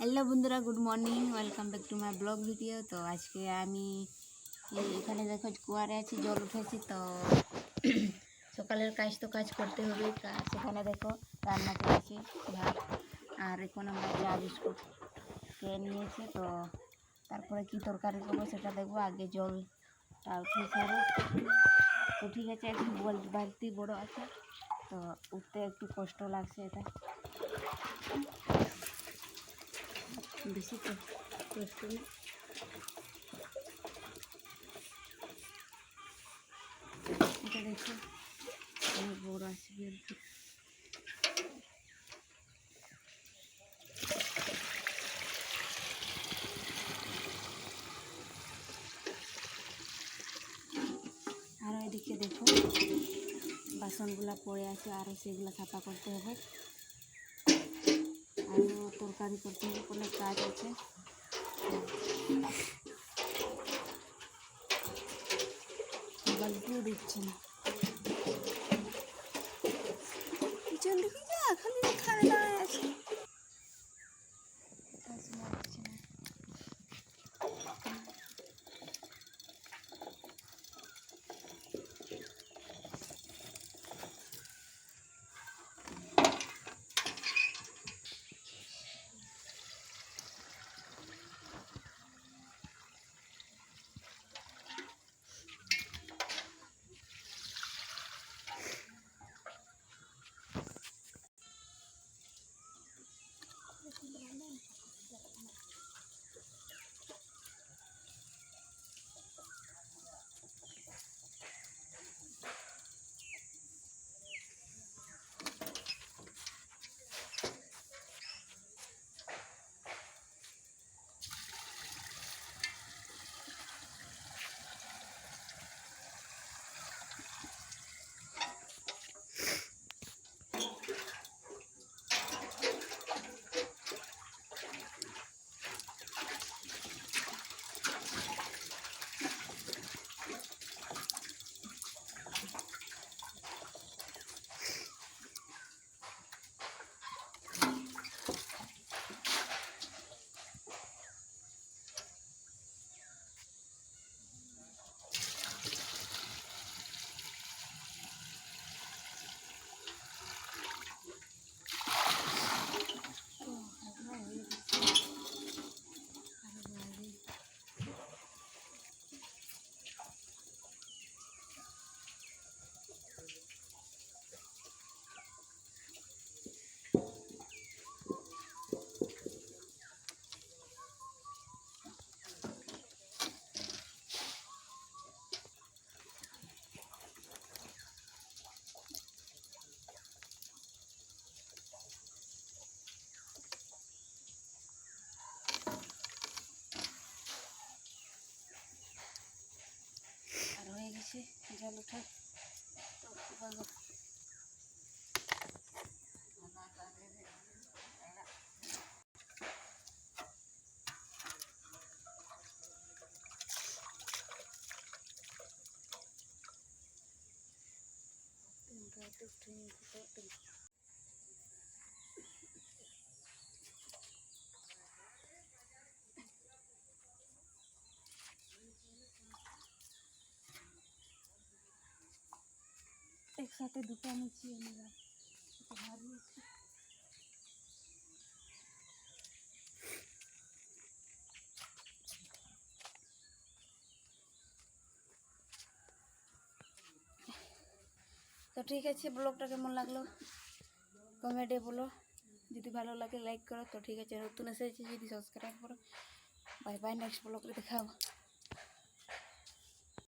Hello বন্ধুরা, good morning, welcome back to my blog video. তো আজকে আমি এখানে দেখো কুয়ারে আছি, জল উঠেছি, তো সকালের কাজ তো কাজ করতে হবে। সেখানে দেখো রান্না করেছি, ভাত আর এখন আমরা চা, বিস্কুট খেয়ে নিয়েছি, তো তারপরে কি তরকারি করব সেটা দেখব। আগে জলটা উঠে সারো তো ঠিক আছে, এখন বল বালতি বড় আছে, তো উঠতে একটু কষ্ট লাগছে এটা। বেশি কষ্ট এটা দেখো অনেক বড় আছে আর এদিকে দেখো বাসনগুলা পড়ে আছে আরও সেগুলো সাফা করতে হবে আরও তরকারি করতে হবে অনেক কাজ আছে। বালতিও দিচ্ছে না। পিছন খালি খালি দাঁড়ায় গেছে জল ওঠা তো এবার একসাথে দুটো আমি চিয়ে নিলাম। তো ঠিক আছে, ব্লগটা কেমন লাগল? কমেন্টে বলো। যদি ভালো লাগে লাইক করো। তো ঠিক আছে, নতুন এসেছি, যদি সাবস্ক্রাইব করো। বাই বাই নেক্সট ব্লগে দেখাবো